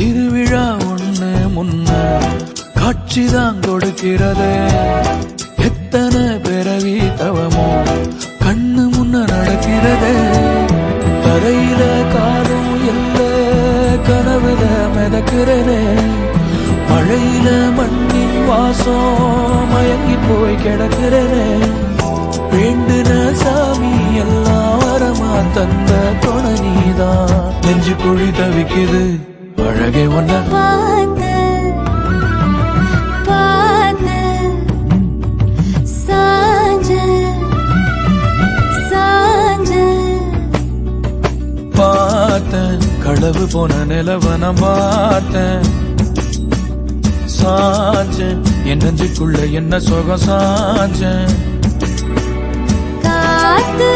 திருவிழா ஒண்ணு முன்ன காட்சிதான் கொடுக்கிறது. எத்தனை பிறவி தவமோ கண்ணு முன்ன நடக்கிறது. தரையில காலும் இல்ல கனவுல மிதக்கிறனே மழையில மண்ணின் வாசம் மயங்கி போய் கிடக்கிறனே வேண்டுன சாமி எல்லாம் வரமா தந்த துணை நீதான். நெஞ்சு குழி தவிக்குது. அழகே ஒன்ன பார்த்த பார்த்த சாஞ்ச சாஞ்ச. பார்த்தேன் களவு போன நிலவன பார்த்தேன். சாஞ்சேன் என் நெஞ்சுக்குள்ள என்ன சுகம் சாஞ்சேன். காத்து